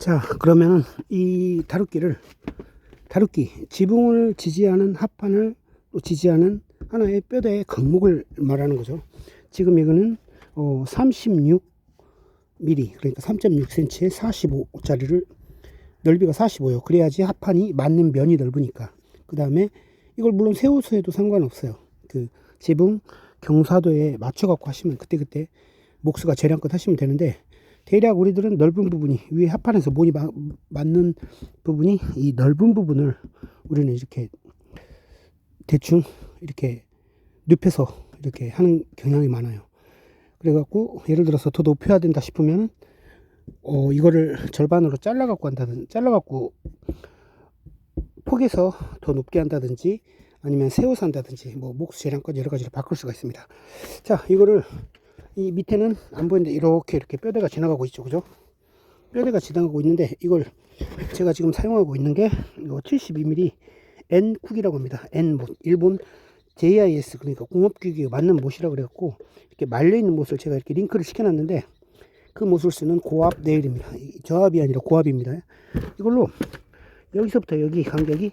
자, 그러면은 이 다루기를 다루기 지붕을 지지하는 합판을 또 지지하는 하나의 뼈대의 강목을 말하는 거죠. 지금 이거는 어 36mm 그러니까 3.6cm에 45짜리를 넓이가 45요. 그래야지 합판이 맞는 면이 넓으니까. 그 다음에 이걸 물론 해도 상관없어요. 그 지붕 경사도에 맞춰 갖고 하시면 그때그때 목수가 재량껏 하시면 되는데 대략 우리들은 넓은 부분이 위에 합판에서 못이 마- 맞는 부분이 이 넓은 부분을 우리는 이렇게 대충 이렇게 눕혀서 이렇게 하는 경향이 많아요. 그래갖고 예를 들어서 더 높여야 된다 싶으면 어 이거를 절반으로 잘라갖고 한다든 잘라갖고 폭에서 더 높게 한다든지 아니면 세워서 한다든지 뭐 목수 재량껏 여러 가지로 바꿀 수가 있습니다. 자 이거를 이 밑에는 안 보이는데 이렇게 이렇게 뼈대가 지나가고 있죠, 그죠? 뼈대가 지나가고 있는데 이걸 제가 지금 사용하고 있는 게 이거 72mm N 쿡이라고 합니다. N 못 일본 JIS 그러니까 공업기기에 맞는 못이라 그래갖고 이렇게 말려 있는 못을 제가 이렇게 링크를 시켜놨는데 그 못을 쓰는 고압 네일입니다. 이 저압이 아니라 고압입니다. 이걸로 여기서부터 여기 간격이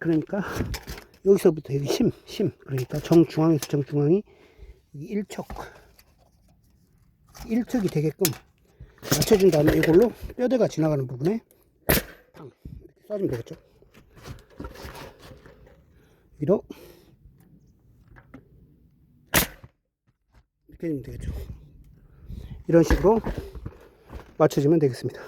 그러니까 여기서부터 여기 심, 심 그러니까 정중앙에서 정중앙이 1척 1척이 되게끔 맞춰준 다음에 이걸로 뼈대가 지나가는 부분에 팡 이렇게 쏴주면 되겠죠? 위로 이렇게 해주면 되겠죠? 이런 식으로 맞춰주면 되겠습니다